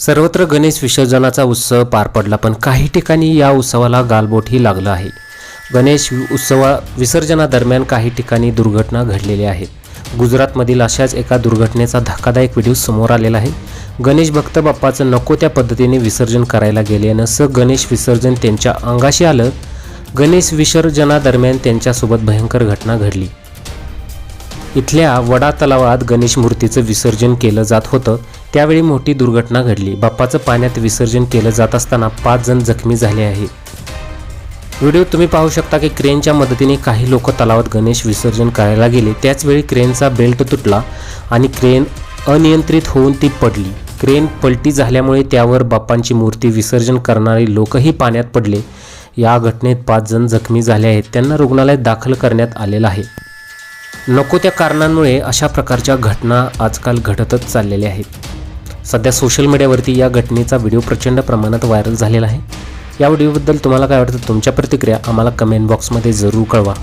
सर्वत्र गणेश विसर्जनाचा उत्सव पार पडला पण काही ठिकाणी या उत्सवाला गालबोटही लागलं आहे. गणेश उत्सवा विसर्जनादरम्यान काही ठिकाणी दुर्घटना घडलेल्या आहेत. गुजरातमधील अशाच एका दुर्घटनेचा धक्कादायक व्हिडिओ समोर आलेला आहे. गणेश भक्त बाप्पाचं नको त्या पद्धतीने विसर्जन करायला गेल्यानं स गणेश विसर्जन त्यांच्या अंगाशी आलं. गणेश विसर्जनादरम्यान त्यांच्यासोबत भयंकर घटना घडली. इथल्या वडा तलावात गणेश मूर्तीचं विसर्जन केलं जात होतं. त्यावेळी मोठी दुर्घटना घडली. बाप्पाचं पाण्यात विसर्जन केलं जात असताना पाच जण जखमी झाले आहेत. व्हिडिओ तुम्ही पाहू शकता की क्रेनच्या मदतीने काही लोक तलावात गणेश विसर्जन करायला गेले. त्याचवेळी क्रेनचा बेल्ट तुटला आणि क्रेन अनियंत्रित होऊन ती पडली. क्रेन पलटी झाल्यामुळे त्यावर बाप्पांची मूर्ती विसर्जन करणारे लोकही पाण्यात पडले. या घटनेत पाच जण जखमी झाले आहेत. त्यांना रुग्णालयात दाखल करण्यात आलेलं आहे. नको त्या कारणांमुळे अशा प्रकारच्या घटना आजकाल घडतच चाललेल्या आहेत. सध्या सोशल मीडियावरती या घटनेचा व्हिडिओ प्रचंड प्रमाणात व्हायरल झालेला आहे. या व्हिडिओबद्दल तुम्हाला काय वाटतं? तुमच्या प्रतिक्रिया आम्हाला कमेंट बॉक्समध्ये जरूर कळवा.